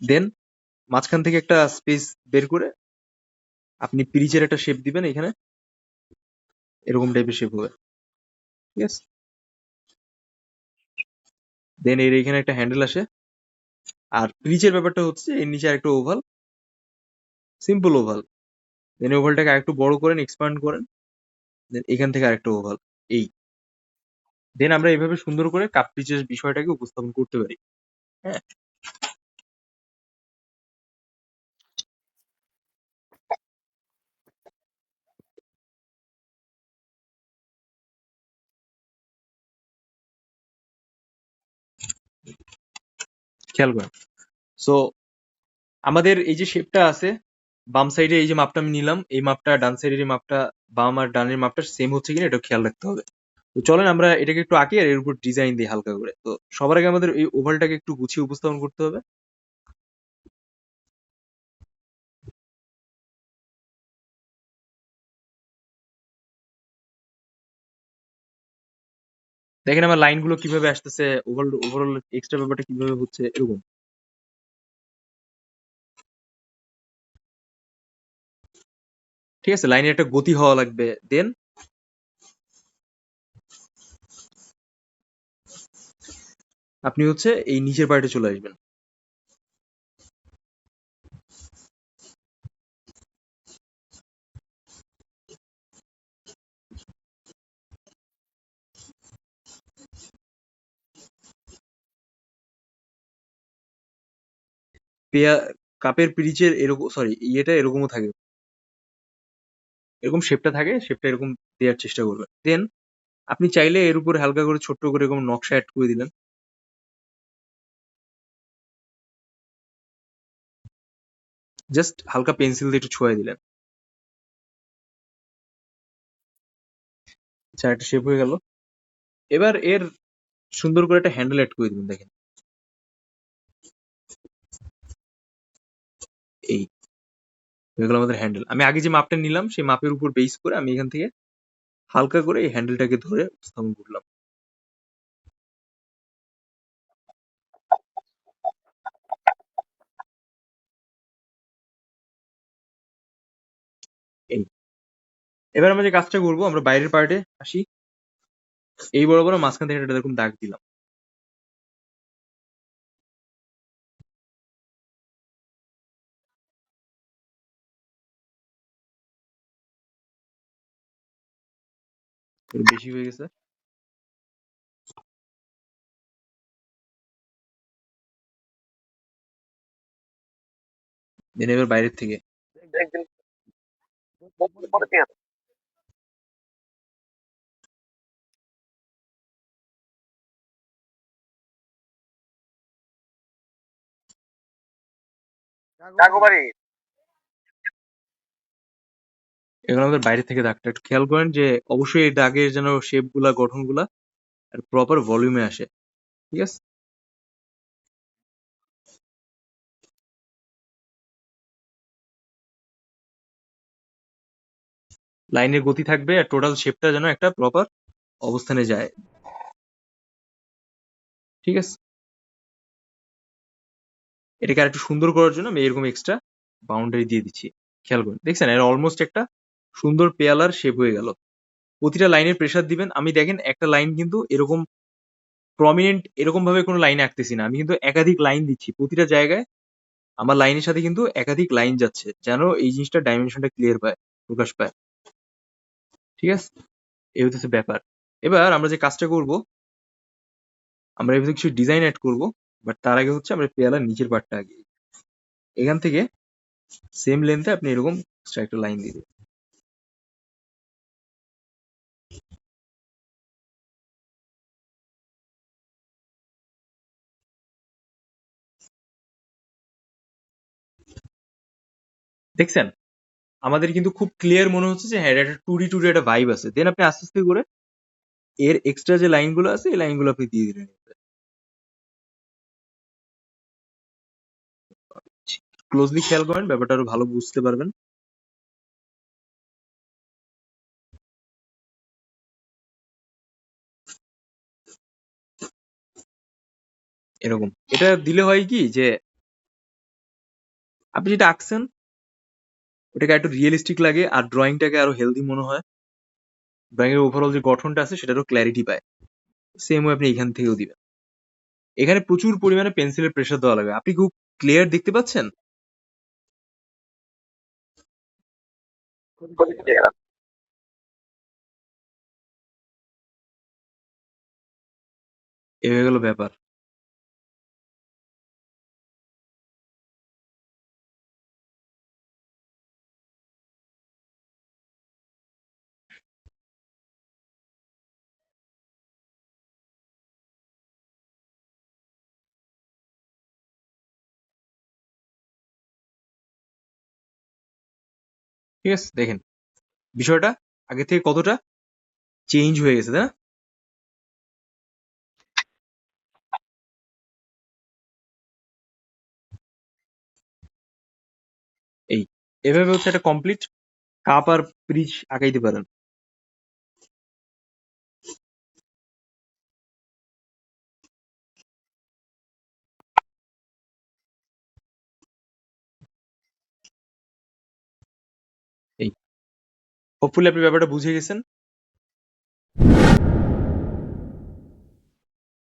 দেন মাঝখান থেকে একটা স্পেস বের করে আপনি পিরিচের একটা শেপ দিবেন এখানে। এরকম টাইপের শেপ হবে। ঠিক আছে? দেন এর এখানে একটা হ্যান্ডেল আসে। আর পিরিচের ব্যাপারটা হচ্ছে এর নিচে আরেকটা ওভাল সিম্পল ওভাল দেন ওভালটাকে আরেকটু বড় করেন এক্সপান্ড করেন। দেন এখান থেকে আরেকটা ওভাল এই। দেন আমরা এভাবে সুন্দর করে কাপ পিচের বিষয়টাকে উপস্থাপন করতে পারি। হ্যাঁ? খেয়াল করেন। সো আমাদের এই যে শেপটা আছে, বাম সাইডে এই যে মাপটা আমি নিলাম, এই মাপটা ডান সাইডের এই মাপটা, বাম আর ডানের মাপটা সেম হচ্ছে কিনা এটা খেয়াল রাখতে হবে। তো চলেন আমরা এটাকে একটু আঁকি আর এর উপর ডিজাইন দিই হালকা করে। তো সবার আগে আমাদের এই ওভালটাকে একটু গুছিয়ে উপস্থাপন করতে হবে। দেখেন আমার লাইনগুলো কীভাবে আসতেছে ওভারঅল ওভারঅল এক্সট্রা ব্যাপারটা কীভাবে হচ্ছে, এরকম। ঠিক আছে লাইনে একটা গতি হওয়া লাগবে। দেন আপনি হচ্ছে এই নিচের পার্টে চলে আসবেন। পেয়া, কাপের পিরিচের এরকম সরি ইয়েটা এরকমও থাকে। এরকম শেপটা থাকে শেপটা এরকম দেওয়ার চেষ্টা করবেন দেন আপনি চাইলে এর উপরে হালকা করে ছোট্ট করে এরকম নকশা অ্যাড করে দিলেন। জাস্ট হালকা পেন্সিল দিয়ে একটু ছোঁয়া দিলেন। আচ্ছা একটা শেপ হয়ে গেল। এবার এর সুন্দর করে একটা হ্যান্ডেল অ্যাড করে দিবেন, দেখেন। হয়ে গেল আমাদের হ্যান্ডেল আমি আগে যে মাপটা নিলাম, সেই মাপের উপর বেস করে আমি এখান থেকে হালকা করে এই হ্যান্ডেলটাকে ধরে স্থাপন করলাম। এবার আমরা যে কাজটা করব, আমরা বাইরের পার্টে আসি। এই বড় বড় মাঝখান থেকে একটা এরকম দাগ দিলাম। বেশি হয়ে গেছে? দেন এবার বাইরের থেকে। এগুলো আমাদের বাইরে থেকে দাগটা একটু খেয়াল করেন যে অবশ্যই এই দাগের যেন শেপগুলা গঠনগুলা প্রপার ভলিউমে আসে। ঠিক আছে? লাইনের গতি থাকবে আর টোটাল শেপটা যেন একটা প্রপার অবস্থানে যায়। ঠিক আছে? এটাকে আর একটু সুন্দর করার জন্য আমি এরকম এক্সট্রা বাউন্ডারি দিয়ে দিচ্ছি। খেয়াল করুন। দেখছেন? এর অলমোস্ট একটা সুন্দর পেয়ালার শেপ হয়ে গেল। প্রতিটা লাইনের প্রেসার দিবেন। আমি দেখেন একটা লাইন কিন্তু এরকম প্রমিনেন্ট এরকম ভাবে কোনো লাইন আঁকতেছি না। আমি কিন্তু একাধিক লাইন দিচ্ছি। প্রতিটা জায়গায় আমার লাইনের সাথে কিন্তু একাধিক লাইন যাচ্ছে, যেন এই জিনিসটা ডাইমেনশনটা ক্লিয়ার পায়, প্রকাশ পায়। ঠিক আছে? এই হচ্ছে ব্যাপার। এবার আমরা যে কাজটা করব, আমরা এর কিছু ডিজাইন অ্যাড করব বাট তার আগে হচ্ছে আমরা পেয়ালার নিচের পার্টটা আগে এখান থেকে সেম লেন্থে আপনি এরকম একটা লাইন দিয়ে দেবেন। দেখছেন? আমাদের কিন্তু খুব ক্লিয়ার মনে হচ্ছে যে হ্যাঁ এটা একটা টু ডি টু ডি একটা ভাইব আছে। দেন আপনি আস্তে আস্তে করে এর এক্সট্রা যে লাইনগুলো আছে, এই লাইনগুলো আপনি দিয়ে দিলেন ক্লোজলি খেয়াল করেন, ব্যাপারটা আরও ভালো বুঝতে পারবেন। এরকম। এটা দিলে হয় কি যে আপনি যেটা আঁকছেন ওটাকে একটু রিয়েলিস্টিক লাগে আর ড্রয়িংটাকে আরও হেলদি মনে হয়। ড্রয়িং এর ওভারঅল যে গঠনটা আছে, সেটারও ক্ল্যারিটি পায়। সেম ওয়ে আপনি এখান থেকেও দিবেন। এখানে প্রচুর পরিমাণে পেন্সিলের প্রেসার দেওয়া লাগে আপনি খুব ক্লিয়ার দেখতে পাচ্ছেন? এ হয়ে গেল ব্যাপার। ঠিক আছে? দেখেন, বিষয়টা আগে থেকে কতটা চেঞ্জ হয়ে গেছে, তাই এই, এভাবে হচ্ছে একটা কমপ্লিট কাপ আর ব্রিজ আঁকাইতে পারেন। হোপফুলি আপনি ব্যাপারটা বুঝে গেছেন।